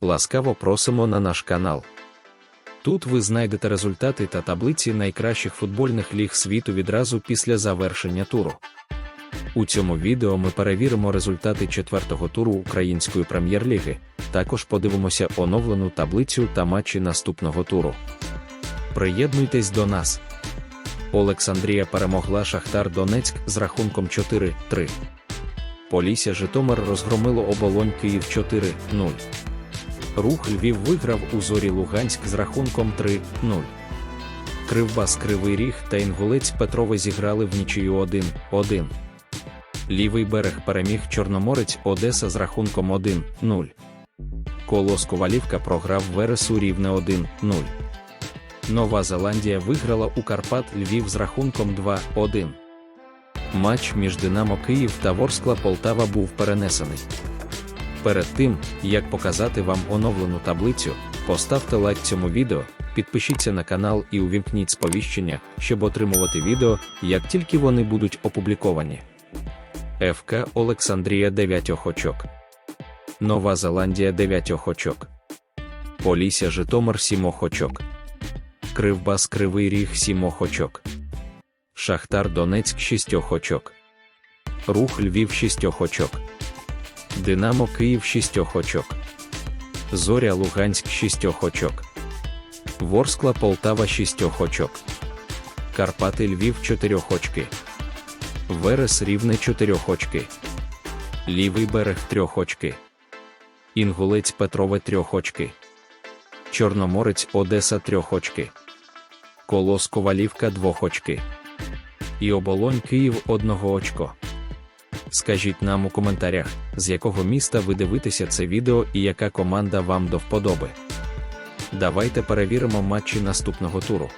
Ласкаво просимо на наш канал. Тут ви знайдете результати та таблиці найкращих футбольних ліг світу відразу після завершення туру. У цьому відео ми перевіримо результати четвертого туру Української прем'єр-ліги. Також подивимося оновлену таблицю та матчі наступного туру. Приєднуйтесь до нас. Олександрія перемогла Шахтар Донецьк з рахунком 4-3. Полісся Житомир розгромило оболонь Київ 4-0. Рух Львів виграв у зорі Луганськ з рахунком 3-0. Кривбас Кривий Ріг та Інгулець Петрове зіграли в нічию 1-1. Лівий берег переміг Чорноморець Одеса з рахунком 1-0. Колос Ковалівка програв Вересу рівне 1-0. Нова Зеландія виграла у Карпат Львів з рахунком 2-1. Матч між Динамо Київ та Ворскла Полтава був перенесений. Перед тим, як показати вам оновлену таблицю, поставте лайк цьому відео, підпишіться на канал і увімкніть сповіщення, щоб отримувати відео, як тільки вони будуть опубліковані. ФК Олександрія 9 очок. Нова Зеландія 9 очок. Полісся Житомир 7 очок. Кривбас Кривий Ріг 7 очок. Шахтар Донецьк 6 очок. Рух Львів 6 очок. Динамо Київ 6 очок. Зоря Луганськ 6 очок. Ворскла Полтава 6 очок. Карпати Львів 4 очки. Верес Рівне 4 очки. Лівий берег 3 очки. Інгулець Петрове 3 очки. Чорноморець Одеса 3 очки. Колос Ковалівка 2 очки. І оболонь Київ 1 очко. Скажіть нам у коментарях, з якого міста ви дивитеся це відео і яка команда вам до вподоби. Давайте перевіримо матчі наступного туру.